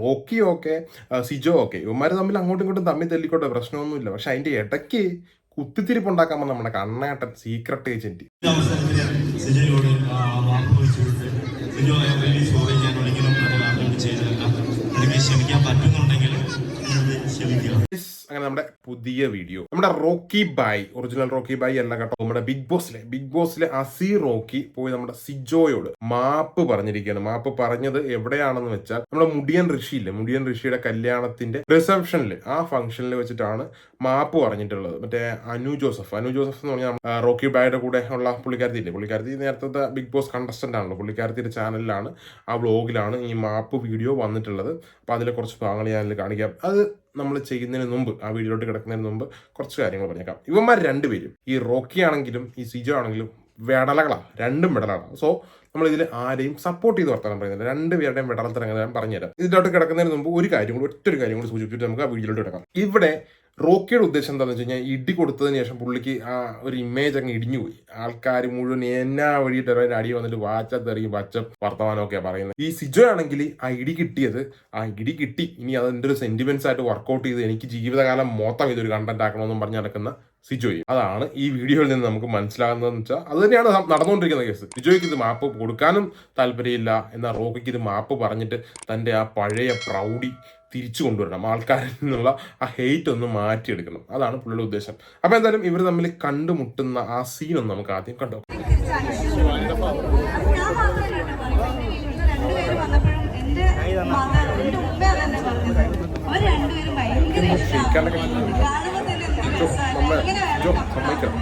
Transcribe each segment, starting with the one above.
Rocky okay. Sijo okay. ഇവന്മാർ തമ്മിൽ അങ്ങോട്ടും ഇങ്ങോട്ടും തമ്മിൽ തല്ലിക്കോട്ടെ പ്രശ്നമൊന്നുമില്ല. പക്ഷെ അതിന്റെ ഇടയ്ക്ക് കുത്തിത്തിരിപ്പ് ഉണ്ടാക്കാൻ നമ്മുടെ കണ്ണേട്ടൻ സീക്രട്ട് ഏജന്റ് ക്ഷമിക്കാൻ Yes, അങ്ങനെ നമ്മുടെ പുതിയ വീഡിയോ നമ്മുടെ Rocky Bhai original Rocky Bhai എന്ന കേട്ടോ നമ്മുടെ ബിഗ് ബോസിലെ ബിഗ് ബോസിലെ അസി റോക്കി പോയി നമ്മുടെ സിജോയോട് മാപ്പ് പറഞ്ഞിരിക്കുകയാണ്. മാപ്പ് പറഞ്ഞത് എവിടെയാണെന്ന് വെച്ചാൽ നമ്മുടെ മുടിയൻ ഋഷി ഇല്ലേ മുടിയൻ ഋഷിയുടെ കല്യാണത്തിന്റെ റിസപ്ഷനിൽ ആ ഫംഗ്ഷനിൽ വെച്ചിട്ടാണ് മാപ്പ് പറഞ്ഞിട്ടുള്ളത്. മറ്റേ അനു ജോസഫ്. അനു ജോസഫ് എന്ന് പറഞ്ഞാൽ റോക്കി ബായുടെ കൂടെ ഉള്ള പുള്ളിക്കാരത്തി ഇല്ലേ? പുള്ളിക്കാരത്തി നേരത്തെ ബിഗ് ബോസ് കണ്ടസ്റ്റന്റ് ആണല്ലോ. പുള്ളിക്കാരത്തിയുടെ ചാനലിലാണ് ആ വ്ളോഗിലാണ് ഈ മാപ്പ് വീഡിയോ വന്നിട്ടുള്ളത്. അപ്പോൾ അതിലെ കുറച്ച് ഭാഗങ്ങൾ ഞാനിൽ കാണിക്കാം. അത് നമ്മൾ ചെയ്യുന്നതിന് മുമ്പ് ആ വീഡിയോയിലോട്ട് കിടക്കുന്നതിന് മുമ്പ് കുറച്ച് കാര്യങ്ങൾ പറഞ്ഞേക്കാം. ഇവന്മാർ രണ്ടുപേരും ഈ റോക്കി ആണെങ്കിലും ഈ സിജോ ആണെങ്കിലും വെടലകളാണ് രണ്ടും വെടലാണ് സോ നമ്മൾ ഇതിൽ ആരെയും സപ്പോർട്ട് ചെയ്ത് വർത്താനം പറയുന്നില്ല. രണ്ടുപേരുടെയും വെടലത്തിറങ്ങുന്ന ഞാൻ പറഞ്ഞുതരാം. ഇതിലോട്ട് കിടക്കുന്നതിന് മുമ്പ് ഒരു കാര്യം കൂടി ഒറ്റൊരു കാര്യം കൂടി സൂചിപ്പിച്ചിട്ട് നമുക്ക് ആ വീഡിയോയിലോട്ട് കിടക്കാം. ഇവിടെ റോക്കിയുടെ ഉദ്ദേശം എന്താണെന്ന് വെച്ച് കഴിഞ്ഞാൽ ഇടി കൊടുത്തതിന് ശേഷം പുള്ളിക്ക് ആ ഒരു ഇമേജ് അങ്ങ് ഇടിഞ്ഞുപോയി ആൾക്കാർ മുഴുവൻ എന്നാ വഴിയിട്ട് അവരുടെ അടി വന്നിട്ട് വാച്ചത്തെറിയും വാച്ച വർത്തമാനമൊക്കെ പറയുന്നത്. ഈ സിജോ ആണെങ്കിൽ ആ ഇടി കിട്ടിയത് ആ ഇടി കിട്ടി. ഇനി അതിന്റെ ഒരു സെന്റിമെന്റ്സ് ആയിട്ട് വർക്കൗട്ട് ചെയ്ത് എനിക്ക് ജീവിതകാലം മൊത്തം ഇതൊരു കണ്ടന്റ് ആക്കണമെന്നും പറഞ്ഞ് നടക്കുന്ന സിജോയ് അതാണ് ഈ വീഡിയോയിൽ നിന്ന് നമുക്ക് മനസ്സിലാകുന്നതെന്ന് വെച്ചാൽ അത് തന്നെയാണ് നടന്നുകൊണ്ടിരിക്കുന്ന കേസ്. സിജോയ്ക്ക് ഇത് മാപ്പ് കൊടുക്കാനും താല്പര്യമില്ല എന്നാൽ റോക്കിക്ക് ഇത് മാപ്പ് പറഞ്ഞിട്ട് തന്റെ ആ പഴയ പ്രൗഡി തിരിച്ചു കൊണ്ടുവരണം. ആൾക്കാരിൽ നിന്നുള്ള ആ ഹെയ്റ്റ് ഒന്ന് മാറ്റിയെടുക്കണം. അതാണ് പുള്ളിയുടെ ഉദ്ദേശം. അപ്പോൾ എന്തായാലും ഇവർ തമ്മിൽ കണ്ടുമുട്ടുന്ന ആ സീൻ ഒന്ന് നമുക്ക് ആദ്യം കണ്ടു അവർ രണ്ടുപേരും ഭയങ്കര ഇഷ്ടമാണ്. വേണം ജോ. സമ്മതിക്കണം.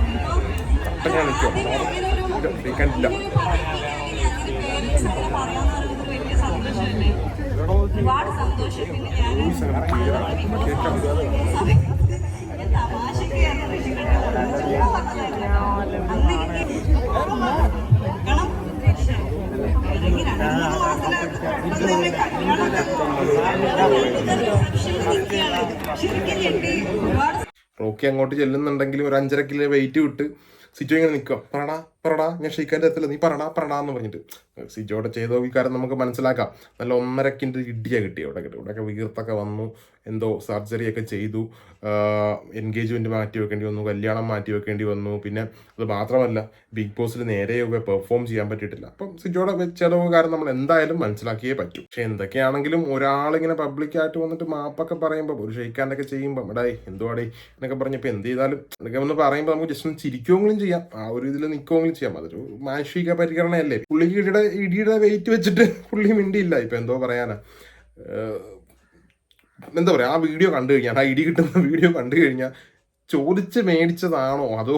അപ്പൊ ഞാൻ നിൽക്കും ആദ്യമേ ഇങ്ങനെ ഒരു- ക്ഷമിക്കാനില്ല ഇങ്ങനെ ഒരു പഠിപ്പിക്കുകയാണെങ്കിൽ അങ്ങനെ parents അങ്ങനെ പറയാന്ന് പറയുന്നത് വലിയ ഒരുപാട് സന്തോഷം. പിന്നെ ഞാൻ കേൾക്കാം. റോക്കി അങ്ങോട്ട് ചെല്ലുന്നുണ്ടെങ്കിൽ ഒരു അഞ്ചര കിലോ വെയിറ്റ് വിട്ട് സിജോ ഇങ്ങനെ നിൽക്കുക പറടാ പറടാ ഞാൻ ഷെയ്ക്കാൻ തരത്തില്ല നീ പറടാ പറടാ എന്ന് പറഞ്ഞിട്ട്. സിജോയുടെ ചെയ്ത ഈ കാര്യം നമുക്ക് മനസ്സിലാക്കാം. നല്ല ഒന്നര കിന്റെ ഇടിയാ കിട്ടി അവിടെ ഇവിടെയൊക്കെ വീർത്തൊക്കെ വന്നു. എന്തോ സർജറിയൊക്കെ ചെയ്തു. എൻഗേജ്മെന്റ് മാറ്റി വെക്കേണ്ടി വന്നു. കല്യാണം മാറ്റി വെക്കേണ്ടി വന്നു. പിന്നെ അത് മാത്രമല്ല ബിഗ് ബോസിൽ നേരെ പെർഫോം ചെയ്യാൻ പറ്റിയിട്ടില്ല. അപ്പം സിജോയുടെ ചിലവ് കാരണം നമ്മൾ എന്തായാലും മനസ്സിലാക്കിയേ പറ്റൂ. പക്ഷെ എന്തൊക്കെയാണെങ്കിലും ഒരാളിങ്ങനെ പബ്ലിക്കായിട്ട് വന്നിട്ട് മാപ്പൊക്കെ പറയുമ്പോൾ ഒരു ഷെയ്ക്കാന്റെയൊക്കെ ചെയ്യുമ്പോൾ ചെയ്യുമ്പോൾ എന്തോ എന്തുവാടേ എന്നൊക്കെ പറഞ്ഞപ്പോൾ എന്ത് ചെയ്താലും എന്നൊക്കെ ഒന്ന് പറയുമ്പോൾ നമുക്ക് ജസ്റ്റ് ഒന്ന് ചിരിക്കുമെങ്കിലും ചെയ്യാം. ആ ഒരു ഇതിൽ നിൽക്കുമെങ്കിലും ചെയ്യാം. അതൊരു മാനുഷിക പരിഗണനയല്ലേ? പുള്ളിക്ക് ഇടിയുടെ വെയിറ്റ് വെച്ചിട്ട് പുള്ളി മിണ്ടിയില്ല. ഇപ്പം എന്തോ പറയാനാ. എന്താ പറയാ ആ വീഡിയോ കണ്ടു കഴിഞ്ഞാൽ ആ ഇടി കിട്ടുന്ന വീഡിയോ കണ്ടു കഴിഞ്ഞാൽ ചോദിച്ച് മേടിച്ചതാണോ അതോ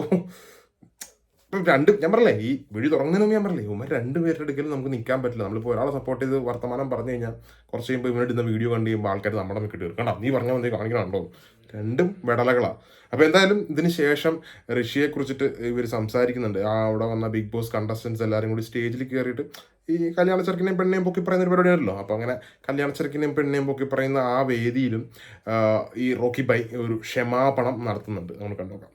രണ്ട് ഞാൻ പറഞ്ഞില്ലേ ഈ വീഡിയോ തുടങ്ങുന്നതിന് ഞാൻ പറഞ്ഞില്ലേ ഇവന്മാർ രണ്ട് പേരുടെ അടുക്കലും നമുക്ക് നിൽക്കാൻ പറ്റില്ല. നമ്മളിപ്പോൾ ഒരാളെ സപ്പോർട്ട് ചെയ്ത് വർത്തമാനം പറഞ്ഞു കഴിഞ്ഞാൽ കുറച്ച് കഴിയുമ്പോൾ ഇവനെ ഇടുന്ന വീഡിയോ കണ്ടു കഴിയുമ്പോൾ ആൾക്കാർ നമ്മുടെ മിക്കിട്ട് തീർക്കണ്ട നീ പറഞ്ഞാൽ മതി കാണിക്കണുണ്ടോ? രണ്ടും വെടലകളാണ് അപ്പോൾ എന്തായാലും ഇതിന് ശേഷം ഋഷിയെ കുറിച്ചിട്ട് ഇവർ സംസാരിക്കുന്നുണ്ട്. ആ അവിടെ വന്ന ബിഗ് ബോസ് കണ്ടസ്റ്റൻസ് എല്ലാവരും കൂടി സ്റ്റേജിൽ കയറിയിട്ട് ഈ കല്യാണ ചെറുക്കിനെയും പെണ്ണിനെയും പൊക്കി പറയുന്ന ഒരു പരിപാടിയാണല്ലോ. അപ്പോൾ അങ്ങനെ കല്യാണ ചെറുക്കിനെയും പെണ്ണിനെയും പൊക്കി പറയുന്ന ആ വേദിയിലും ഈ റോക്കി ബൈ ഒരു ക്ഷമാപണം നടത്തുന്നുണ്ട്. നമ്മൾ കണ്ടോക്കാം.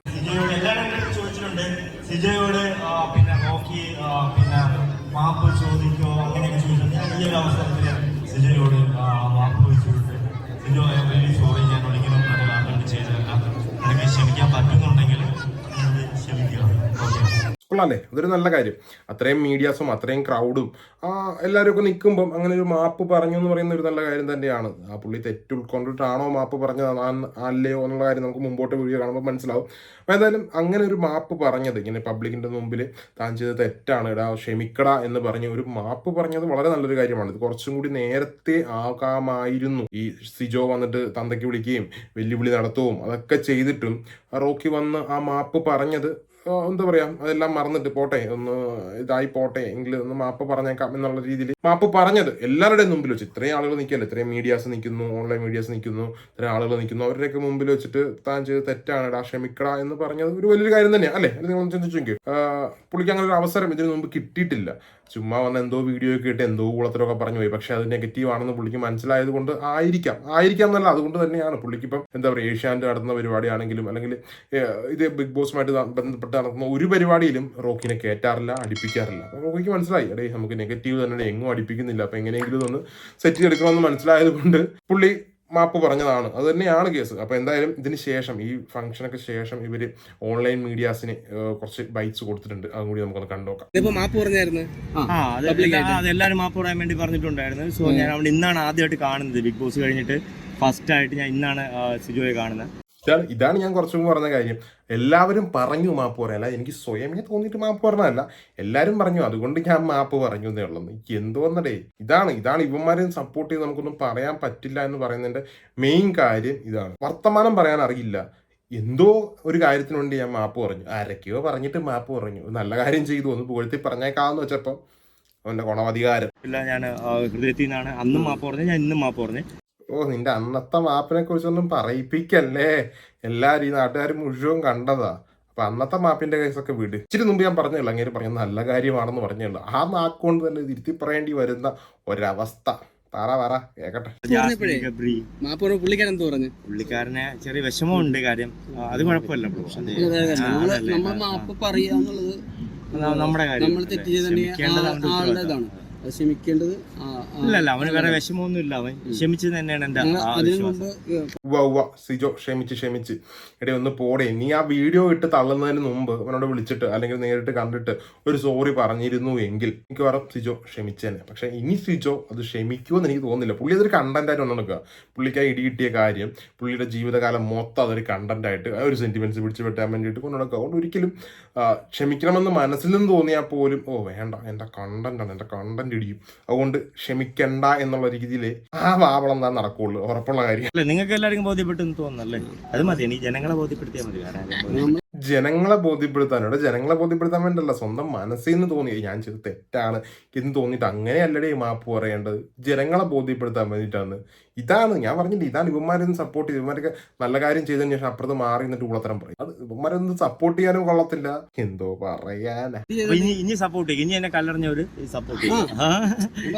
ചോദിച്ചിട്ടുണ്ട്. സിജയോട് പിന്നെ റോക്കി പിന്നെ മാപ്പ് ചോദിക്കോ അങ്ങനെയൊക്കെ ചോദിച്ചിട്ടുണ്ട്. ഈ ഒരു അവസരത്തിൽ സിജയോട് മാപ്പ് ചോദിച്ചിട്ടുണ്ട്. സിജോ ഓക്കെ കൊള്ളാല്ലേ അതൊരു നല്ല കാര്യം. അത്രയും മീഡിയാസും അത്രയും ക്രൗഡും എല്ലാവരും ഒക്കെ നിൽക്കുമ്പം അങ്ങനെ ഒരു മാപ്പ് പറഞ്ഞു എന്ന് പറയുന്ന ഒരു നല്ല കാര്യം തന്നെയാണ്. ആ പുള്ളി തെറ്റ് ഉൾക്കൊണ്ടിട്ടാണോ മാപ്പ് പറഞ്ഞത്? അല്ലയോ എന്നുള്ള കാര്യം നമുക്ക് മുമ്പോട്ട് വീഡിയോ കാണുമ്പോൾ മനസ്സിലാവും. അപ്പോൾ എന്തായാലും അങ്ങനെ ഒരു മാപ്പ് പറഞ്ഞത് ഇങ്ങനെ പബ്ലിക്കിന്റെ മുമ്പിൽ താൻ ചെയ്തത് തെറ്റാണ് ഇടാ ക്ഷമിക്കടാ എന്ന് പറഞ്ഞ് ഒരു മാപ്പ് പറഞ്ഞത് വളരെ നല്ലൊരു കാര്യമാണ്. ഇത് കുറച്ചും കൂടി നേരത്തെ ആകാമായിരുന്നു. ഈ സിജോ വന്നിട്ട് തന്തയ്ക്ക് വിളിക്കുകയും വെല്ലുവിളി നടത്തുകയും അതൊക്കെ ചെയ്തിട്ടും റോക്കി വന്ന് ആ മാപ്പ് പറഞ്ഞത് എന്താ പറയാ അതെല്ലാം മറന്നിട്ട് പോട്ടെ ഒന്ന് ഇതായി പോട്ടെ എങ്കിൽ ഒന്ന് മാപ്പ് പറഞ്ഞേക്കാം എന്നുള്ള രീതിയിൽ മാപ്പ് പറഞ്ഞത് എല്ലാവരുടെയും മുമ്പിൽ വെച്ച്. ഇത്രയും ആളുകൾ നിൽക്കല്ലേ ഇത്രയും മീഡിയാസ് നിൽക്കുന്നു ഓൺലൈൻ മീഡിയാസ് നിൽക്കുന്നു ഇത്രയും ആളുകൾ നിൽക്കുന്നു അവരുടെയൊക്കെ മുമ്പിൽ വെച്ചിട്ട് താൻ ചെയ്ത് തെറ്റാണ് ക്ഷമിക്കടാ എന്ന് പറഞ്ഞത് ഒരു വലിയൊരു കാര്യം തന്നെയാണ് അല്ലേ? നിങ്ങൾ ചിന്തിച്ചെങ്കിൽ പുള്ളിക്ക് അങ്ങനെ ഒരു അവസരം ഇതിനു മുമ്പ് കിട്ടിയിട്ടില്ല. ചുമ്മാ വന്ന എന്തോ വീഡിയോ ഒക്കെ ഇട്ട് എന്തോ കൂളത്തിലൊക്കെ പറഞ്ഞു പോയി. പക്ഷെ അത് നെഗറ്റീവ് ആണെന്ന് പുള്ളിക്ക് മനസ്സിലായത് കൊണ്ട് ആയിരിക്കാം. ആയിരിക്കാം എന്നല്ല അതുകൊണ്ട് തന്നെയാണ്. പുള്ളിക്ക് ഇപ്പം എന്താ പറയുക ഏഷ്യാന്റെ നടത്തുന്ന പരിപാടിയാണെങ്കിലും അല്ലെങ്കിൽ ഇത് ബിഗ് ബോസുമായിട്ട് ബന്ധപ്പെട്ട ബന്ധപ്പെട്ട് നടക്കുന്ന ഒരു പരിപാടിയിലും റോക്കിനെ കയറ്റാറില്ല അടിപ്പിക്കാറില്ല. അപ്പോൾ റോക്കിക്ക് മനസ്സിലായി എടേ നമുക്ക് നെഗറ്റീവ് തന്നെ എങ്ങും അടിപ്പിക്കുന്നില്ല. അപ്പോൾ എങ്ങനെയെങ്കിലും ഇതൊന്ന് സെറ്റ് ചെയ്തെടുക്കണമെന്ന് മനസ്സിലായത് കൊണ്ട് പുള്ളി മാപ്പ് പറഞ്ഞതാണ്. അത് തന്നെയാണ് കേസ്. അപ്പോൾ എന്തായാലും ഇതിന് ശേഷം ഈ ഫംഗ്ഷനൊക്കെ ശേഷം ഇവർ ഓൺലൈൻ മീഡിയാസിന് കുറച്ച് ബൈറ്റ്സ് കൊടുത്തിട്ടുണ്ട്. അതും കൂടി നമുക്കത് കണ്ടോക്കാം ഇതിപ്പോ മാപ്പ് പറഞ്ഞായിരുന്നു? ആ അത് എല്ലാ- അതെല്ലാവരും മാപ്പ് പറയാൻ വേണ്ടി പറഞ്ഞിട്ടുണ്ടായിരുന്നു. സോ ഞാൻ അവിടെ ഇന്നാണ് ആദ്യമായിട്ട് കാണുന്നത്. ബിഗ് ബോസ് കഴിഞ്ഞിട്ട് ഫസ്റ്റ് ആയിട്ട് ഞാൻ ഇന്നാണ് സിജോയെ കാണുന്നത്. ഇതാണ് ഇതാണ് ഞാൻ കുറച്ചും കൂടി പറഞ്ഞ കാര്യം. എല്ലാവരും പറഞ്ഞു മാപ്പ് പറയാനല്ല എനിക്ക് സ്വയമേ തോന്നിയിട്ട് മാപ്പ് പറഞ്ഞതല്ല. എല്ലാവരും പറഞ്ഞു. അതുകൊണ്ട് ഞാൻ മാപ്പ് പറഞ്ഞു എന്നേ ഉള്ളൂ. എനിക്ക് എന്തോന്നടേ? ഇതാണ് ഇതാണ് ഇവന്മാരെ സപ്പോർട്ട് ചെയ്ത് നമുക്കൊന്നും പറയാൻ പറ്റില്ല എന്ന് പറയുന്നതിന്റെ മെയിൻ കാര്യം ഇതാണ്. വർത്തമാനം പറയാൻ അറിയില്ല. എന്തോ ഒരു കാര്യത്തിന് വേണ്ടി ഞാൻ മാപ്പ് പറഞ്ഞു. ആരൊക്കെയോ പറഞ്ഞിട്ട് മാപ്പ് പറഞ്ഞു. നല്ല കാര്യം ചെയ്തു. ഒന്ന് പുകഴ്ത്തി പറഞ്ഞേക്കാന്ന് വെച്ചപ്പം അവന്റെ ഗുണവധികാരം ഇല്ല ഞാൻ ഹൃദയത്തിൽ നിന്നാണ് അന്നും മാപ്പ് പറഞ്ഞു ഞാൻ ഇന്നും മാപ്പ് പറഞ്ഞു ഓ നിന്റെ അന്നത്തെ മാപ്പിനെ കുറിച്ചൊന്നും പറയിപ്പിക്കല്ലേ? എല്ലാരും ഈ നാട്ടുകാർ മുഴുവൻ കണ്ടതാ. അപ്പൊ അന്നത്തെ മാപ്പിന്റെ കേസൊക്കെ വിട്. ഇച്ചിരി മുമ്പ് ഞാൻ പറഞ്ഞല്ലോ അങ്ങനെ പറഞ്ഞ നല്ല കാര്യമാണെന്ന് പറഞ്ഞല്ലോ. ആ നാക്കുകൊണ്ട് തന്നെ തിരുത്തി പറയേണ്ടി വരുന്ന ഒരവസ്ഥ. പറ പറ കേക്കട്ടെ. പുള്ളിക്കാരനെ ഗബ്രി മാപ്പ് പറഞ്ഞ പുള്ളിക്കാരൻ എന്ത് പറഞ്ഞു? പുള്ളിക്കാരന് ചെറിയ വിഷമമുണ്ട് കാര്യം. അത് കുഴപ്പമില്ല നമ്മുടെ കാര്യം. നമ്മൾ ക്ഷമിക്കേണ്ടത് അവന് വേറെ അവൻ തന്നെയാണ് എന്റെ സിജോ ക്ഷമിച്ച് ക്ഷമിച്ച്. എടേ ഒന്ന് പോടേ. നീ ആ വീഡിയോ ഇട്ട് തള്ളുന്നതിന് മുമ്പ് അവനോട് വിളിച്ചിട്ട് അല്ലെങ്കിൽ നേരിട്ട് കണ്ടിട്ട് ഒരു സോറി പറഞ്ഞിരുന്നു എങ്കിൽ എനിക്ക് പറയാം സിജോ ക്ഷമിച്ചേനെ പക്ഷെ ഇനി സിജോ അത് ക്ഷമിക്കുമെന്ന് എനിക്ക് തോന്നുന്നില്ല. പുള്ളി അതൊരു കണ്ടന്റ് ആയിട്ട് ഒന്ന് പുള്ളിക്ക് ആ ഇടി കിട്ടിയ കാര്യം പുള്ളിയുടെ ജീവിതകാലം മൊത്തം അതൊരു കണ്ടന്റ് ആയിട്ട് ഒരു സെന്റിമെന്റ്സ് പിടിച്ചു വെട്ടാൻ വേണ്ടിയിട്ട് കൊണ്ടുനടക്കുക അതുകൊണ്ട് ഒരിക്കലും ക്ഷമിക്കണമെന്ന് മനസ്സിൽ നിന്ന് തോന്നിയാൽ പോലും ഓ വേണ്ട. എന്റെ കണ്ടന്റ് ആണ്. എന്റെ കണ്ടന്റ് ഇടിയും അതുകൊണ്ട് ക്ഷമിക്കണ്ട എന്നുള്ള രീതിയിൽ ആ വാവളം താൻ നടക്കുള്ളൂ. ഉറപ്പുള്ള കാര്യം. അല്ല നിങ്ങൾക്ക് എല്ലാവർക്കും ബോധ്യപ്പെട്ടെന്ന് തോന്നുന്നല്ലേ അത് മതി. എനിക്ക് ജനങ്ങളെ ബോധ്യപ്പെടുത്തിയാൽ മതി. ജനങ്ങളെ ബോധ്യപ്പെടുത്താൻ ഇവിടെ ജനങ്ങളെ ബോധ്യപ്പെടുത്താൻ വേണ്ടല്ല. സ്വന്തം മനസ്സിൽ നിന്ന് തോന്നി ഞാൻ ചെയ്ത് തെറ്റാണ്. എന്ന് തോന്നിയിട്ട് അങ്ങനെയല്ലടേ ഈ മാപ്പ് പറയേണ്ടത്. ജനങ്ങളെ ബോധ്യപ്പെടുത്താൻ വേണ്ടിയിട്ടാണ്. ഇതാണ് ഞാൻ പറഞ്ഞില്ല ഇതാണ് ഇവന്മാരൊന്നും സപ്പോർട്ട് ചെയ്ത്. ഇവന്മാരൊക്കെ നല്ല കാര്യം ചെയ്തതിന് ശേഷം അപ്പുറത്ത് മാറി നിന്നിട്ട് ഉള്ളത്തരം പറയും. അത് ഇവന്മാരൊന്നും സപ്പോർട്ട് ചെയ്യാനും കൊള്ളത്തില്ല. എന്തോ പറയാനാ. ഇനി ഇനി സപ്പോർട്ട് ചെയ്യും. ഇനി എന്നെ കല്ലെറിഞ്ഞവര് സപ്പോർട്ട് ചെയ്യും. ആ.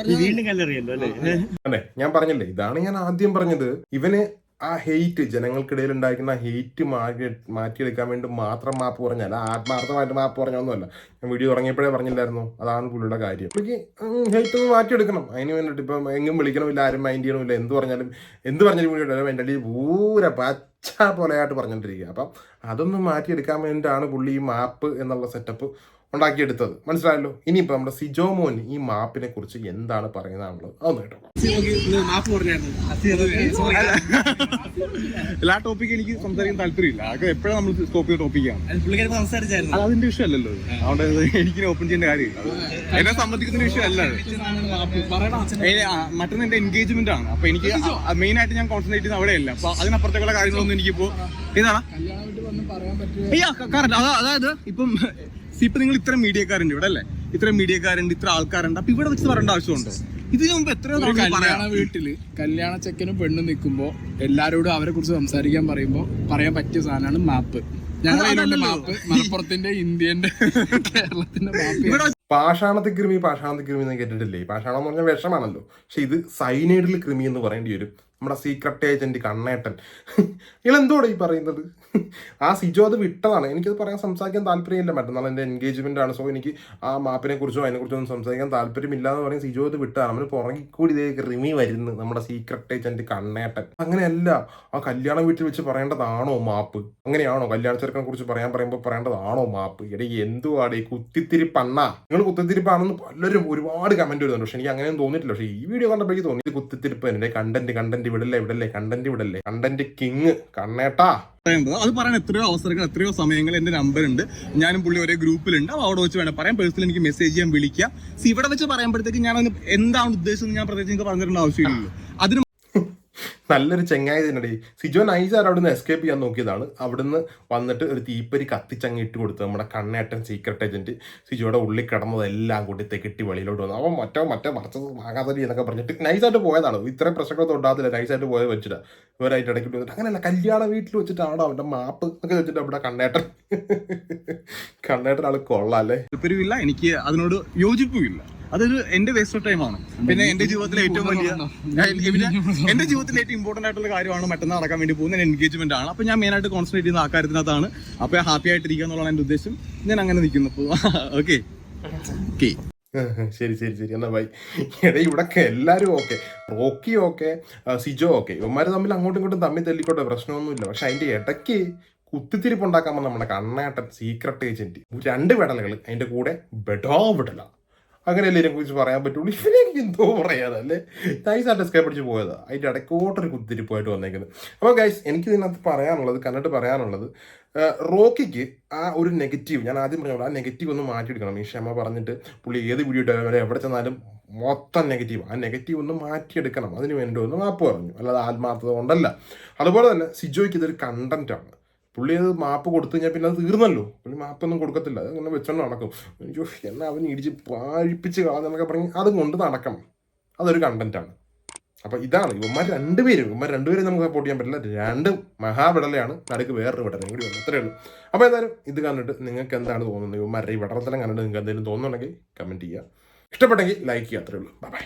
നീ വീണ്ടും കല്ലെറിയല്ലോ അല്ലേ? ഞാൻ പറഞ്ഞില്ലേ ഇതാണ് ഞാൻ ആദ്യം പറഞ്ഞത്. ഇവന് ആ ഹെയ്റ്റ് ജനങ്ങൾക്കിടയിൽ ഉണ്ടായിരിക്കുന്ന ഹെയ്റ്റ് മാറ്റി മാറ്റിയെടുക്കാൻ വേണ്ടി മാത്രം മാപ്പ് പറഞ്ഞല്ല ആത്മാർത്ഥമായിട്ട് മാപ്പ് പറഞ്ഞൊന്നുമല്ല ഞാൻ വീഡിയോ തുടങ്ങിയപ്പോഴേ പറഞ്ഞില്ലായിരുന്നു. അതാണ് പുള്ളിയുടെ കാര്യം. പുള്ളിക്ക് ഹെയ്റ്റ് ഒന്ന് മാറ്റിയെടുക്കണം. അതിന് വേണ്ടിയിട്ട് ഇപ്പം എങ്ങും വിളിക്കണമില്ല ആരും മൈൻഡ് ചെയ്യണമില്ല. എന്ത് പറഞ്ഞാലും എന്ത് പറഞ്ഞാലും വീഡിയോ എന്റെ അടിയിൽ പൂര പച്ച പോലെയായിട്ട് പറഞ്ഞുകൊണ്ടിരിക്കുക. അപ്പം അതൊന്നും മാറ്റിയെടുക്കാൻ വേണ്ടിയിട്ടാണ് പുള്ളി ഈ മാപ്പ് എന്നുള്ള സെറ്റപ്പ് ഉണ്ടാക്കിയെടുത്തത്. മനസ്സിലായല്ലോ? ഇനിയിപ്പോൾ നമ്മുടെ സിജോ മോൻ ഈ മാപ്പിനെ കുറിച്ച് എന്താണ് പറയുന്നതാണുള്ളത് അതൊന്ന് കേട്ടോ എല്ലാ ടോപ്പിക്കും എനിക്ക് സംസാരിക്കാൻ താല്പര്യമില്ല. അതൊക്കെ എപ്പോഴും നമ്മൾ ടോപ്പിക്ക് ചെയ്ത ടോപ്പിക്കാണ് അത് അതിന്റെ വിഷയമല്ലല്ലോ അതുകൊണ്ട് എനിക്ക് ഓപ്പൺ ചെയ്യേണ്ട കാര്യമില്ല. എന്നെ സംബന്ധിക്കുന്ന വിഷയമല്ല മറ്റൊന്ന് എന്റെ എൻഗേജ്മെന്റ് ആണ്. അപ്പൊ എനിക്ക് മെയിൻ ആയിട്ട് ഞാൻ കോൺസെൻട്രേറ്റ് ചെയ്യുന്നത് അവിടെയല്ല. അപ്പൊ അതിനപ്പുറത്തേക്കുള്ള കാര്യങ്ങളൊന്നും എനിക്കിപ്പോ. ഏതാണ് അയ്യാ കറക്റ്റ്. അതായത് ഇപ്പം ഇപ്പൊ നിങ്ങൾ ഇത്ര മീഡിയക്കാരുണ്ട് ഇവിടെ അല്ലേ? ഇത്ര മീഡിയക്കാരുണ്ട് ഇത്ര ആൾക്കാരുണ്ട്. അപ്പൊ ഇവിടെ വെച്ച് പറയേണ്ട ആവശ്യമുണ്ടോ? ഇതിനു മുമ്പ് എത്രയോ കല്യാണ വീട്ടിൽ കല്യാണ ചെക്കനും പെണ്ണും നിൽക്കുമ്പോ എല്ലാരോടും അവരെ കുറിച്ച് സംസാരിക്കാൻ പറയുമ്പോ പറയാൻ പറ്റിയ സാധനമാണ് മാപ്പ്. ഞങ്ങളുടെ മാപ്പ്. മലപ്പുറത്തിന്റെ ഇന്ത്യന്റെ കേരളത്തിന്റെ മാപ്പ്. പാഷാണത്തി കൃമി പാഷാണത്തി കൃമി എന്ന് കേട്ടിട്ടില്ലേ? പാഷാണം എന്ന് പറഞ്ഞാൽ വിഷമാണല്ലോ. പക്ഷെ ഇത് സൈനൈഡിൽ കൃമി എന്ന് പറയേണ്ടി വരും. നമ്മുടെ സീക്രട്ട് ഏജന്റ് കണ്ണേട്ടൻ. ഇയാളെന്തോടെ ഈ പറയുന്നത്? ആ സിജോ അത് വിട്ടതാണ്. എനിക്കത് പറയാൻ സംസാരിക്കാൻ താല്പര്യമില്ല. മറ്റന്നാൾ എന്റെ എൻഗേജ്മെന്റ് ആണ്. സോ എനിക്ക് ആ മാപ്പിനെ കുറിച്ചോ അതിനെ കുറിച്ചോ ഒന്നും സംസാരിക്കാൻ താല്പര്യമില്ല എന്ന് പറയും സിജോ അത് വിട്ടതാണ്. അവന് പുറകിൽ കൂടി ഇതേ റിമി വരുന്നു നമ്മുടെ സീക്രട്ട് ഏജന്റ് കണ്ണേട്ടൻ. അങ്ങനെയല്ല. ആ കല്യാണ വീട്ടിൽ വെച്ച് പറയേണ്ടതാണോ മാപ്പ്? അങ്ങനെയാണോ? കല്യാണ ചെറുക്കനെ കുറിച്ച് പറയാൻ പറയുമ്പോൾ പറയേണ്ടതാണോ മാപ്പ്? എടേ എന്തുവാടേ? കുത്തിത്തിരിപ്പണ്ണ നിങ്ങൾ കുത്തിത്തിരിപ്പാണെന്ന് പലരും ഒരുപാട് കമന്റ് വരുന്നുണ്ട് പക്ഷെ എനിക്ക് അങ്ങനെയൊന്നും തോന്നിയിട്ടില്ല. പക്ഷേ ഈ വീഡിയോ കണ്ടപ്പോൾ എനിക്ക് തോന്നി കുത്തിത്തിരിപ്പ് എന്റെ കണ്ടന്റ് കണ്ടന്റ് വിടല്ലേ വിടല്ലേ കണ്ടന്റ് വിടല്ലേ. കണ്ടന്റ് കിങ് കണ്ണേട്ടാ. അത് പറയാൻ എത്രയോ അവസരങ്ങൾ എത്രയോ സമയങ്ങൾ എന്റെ നമ്പർ ഉണ്ട്. ഞാനും പുള്ളി ഒരേ ഗ്രൂപ്പിലുണ്ട്. അവിടെ വെച്ച് വേണം പറയാം. പേഴ്സണൽ എനിക്ക് മെസ്സേജ് ചെയ്യാൻ വിളിക്കാം. ഇവിടെ വെച്ച് പറയുമ്പോഴത്തേക്ക് ഞാൻ എന്താണ് ഉദ്ദേശം ഞാൻ പ്രത്യേകിച്ച് നിങ്ങൾക്ക് പറഞ്ഞിട്ടുള്ള ആവശ്യമില്ലല്ലോ. അതിന് നല്ലൊരു ചെങ്ങായി തന്നെ സിജോ നൈസാർ അവിടുന്ന് എസ്കേപ്പ് ചെയ്യാൻ നോക്കിയതാണ്. അവിടുന്ന് വന്നിട്ട് ഒരു തീപ്പരി കത്തിച്ചങ്ങ് ഇട്ട് കൊടുത്ത്. നമ്മുടെ കണ്ണേട്ടൻ സീക്രട്ട് ഏജന്റ് സിജോയുടെ ഉള്ളിൽ കിടന്നതെല്ലാം കൂടി തെക്കിട്ടി വെളിയിലോട്ട് വന്നു. അവൻ മറ്റോ മറ്റോ മറച്ചത് വാങ്ങാതടി എന്നൊക്കെ പറഞ്ഞിട്ട് നൈസായിട്ട് പോയതാണ്. ഇത്രയും പ്രശ്നങ്ങളൊന്നും ഉണ്ടാകത്തില്ല. നൈസായിട്ട് പോയത് വെച്ചിട്ട്. ഇവരായിട്ട് ഇടയ്ക്ക് വന്നിട്ട് അങ്ങനെയല്ല കല്യാണ വീട്ടിൽ വെച്ചിട്ടാണോ അവന്റെ മാപ്പ് എന്നൊക്കെ വെച്ചിട്ട് അവിടെ കണ്ണേട്ടൻ. കണ്ണേട്ടൻ ആൾ കൊള്ളാം അല്ലേ? എനിക്ക് അതിനോട് യോജിപ്പുമില്ല. അതൊരു എന്റെ വേസ്റ്റ് ഓഫ് ടൈമാണ് ആണ്. പിന്നെ എന്റെ ജീവിതത്തിലെ ഏറ്റവും വലിയ എന്റെ ജീവിതത്തിലെ ഏറ്റവും ഇമ്പോർട്ടന്റ് ആയിട്ടുള്ള കാര്യമാണ് മറ്റന്നാൾ നടക്കാൻ വേണ്ടി പോകുന്ന എൻഗേജ്മെന്റ് ആണ്. അപ്പൊ ഞാൻ മെയിൻ ആയിട്ട് കോൺസെൻട്രേറ്റ് ചെയ്യുന്ന ആ കാര്യത്തിനകത്താണ്. അപ്പൊ ഹാപ്പി ആയിട്ടിരിക്കുക എന്നുള്ളതാണ് എന്റെ ഉദ്ദേശം. ഞാൻ അങ്ങനെ നിൽക്കുന്നു. ഓക്കെ ഓക്കെ ശരി ശരി ശരി. എന്നാ ബൈ എടാ ഇവിടൊക്കെ എല്ലാവരും okay Rocky okay Sijo okay ഇവന്മാർ തമ്മിൽ അങ്ങോട്ടും ഇങ്ങോട്ടും തമ്മിൽ തെല്ലിക്കോട്ടെ പ്രശ്നമൊന്നുമില്ല. പക്ഷെ അതിന്റെ ഇടയ്ക്ക് കുത്തിത്തിരിപ്പുണ്ടാക്കാൻ വന്ന നമ്മുടെ കണ്ണേട്ടൻ സീക്രട്ട് ഏജന്റ് രണ്ട് വിടലുകൾ അതിന്റെ കൂടെ ബെഡോ വിടല. അങ്ങനെയല്ലേ ഇതിനെ കുറിച്ച് പറയാൻ പറ്റുള്ളൂ? ഇവനെ എന്തോ പറയാതെ അല്ലേ? നൈസായിട്ട് എസ്കേപ്പ് അടിച്ച് പോയതാണ് അതിന്റെ ഇടയ്ക്കോട്ടൊരു കുത്തിരിപ്പായിട്ട് വന്നേക്കുന്നത് അപ്പോൾ ഗൈസ് എനിക്ക് ഇതിനകത്ത് പറയാനുള്ളത് കണ്ടിട്ട് പറയാനുള്ളത് റോക്കിക്ക് ആ ഒരു നെഗറ്റീവ് ഞാൻ ആദ്യം പറഞ്ഞോളൂ ആ നെഗറ്റീവ് ഒന്ന് മാറ്റിയെടുക്കണം. ഈ ക്ഷമ പറഞ്ഞിട്ട് പുള്ളി ഏത് വീഡിയോ ഇട്ടാലും എവിടെ ചെന്നാലും മൊത്തം നെഗറ്റീവ് ആ നെഗറ്റീവ് ഒന്ന് മാറ്റിയെടുക്കണം. അതിന് വേണ്ടി ഒന്ന് മാപ്പ് പറഞ്ഞു. അല്ലാതെ ആത്മാർത്ഥത കൊണ്ടല്ല. അതുപോലെ തന്നെ സിജോയ്ക്ക് ഇതൊരു കണ്ടന്റ് ആണ്. പുള്ളി അത് മാപ്പ് കൊടുത്തു കഴിഞ്ഞാൽ പിന്നെ അത് തീർന്നല്ലോ. പുള്ളി മാപ്പൊന്നും കൊടുക്കത്തില്ല. അത് അങ്ങനെ വെച്ചോണ്ട് നടക്കും. അയ്യോ എന്നെ അവൻ ഇടിച്ച് പാഴിപ്പിച്ച് കളഞ്ഞെന്നൊക്കെ പറഞ്ഞ് അതും കൊണ്ട് നടക്കണം. അതൊരു കണ്ടന്റാണ് അപ്പൊ ഇതാണ്. ഇവന്മാർ രണ്ടുപേരും ഇവന്മാർ രണ്ടുപേരും നമുക്ക് സപ്പോർട്ട് ചെയ്യാൻ പറ്റില്ല. രണ്ട് മഹാവിടലയാണ്. നടുക്ക് വേറൊരു വിടലും കൂടി വന്നു. അത്രയേ ഉള്ളൂ. അപ്പോൾ എന്തായാലും ഇത് കണ്ടിട്ട് നിങ്ങൾക്ക് എന്താണ് തോന്നുന്നത്? ഇവന്മാരുടെ ഈ വിടറത്തലം കണ്ടിട്ട് നിങ്ങൾക്ക് എന്തെങ്കിലും തോന്നുന്നുണ്ടെങ്കിൽ കമന്റ് ചെയ്യുക. ഇഷ്ടപ്പെട്ടെങ്കിൽ ലൈക്ക് ചെയ്യുക. അത്രയേ ഉള്ളൂ. ബൈ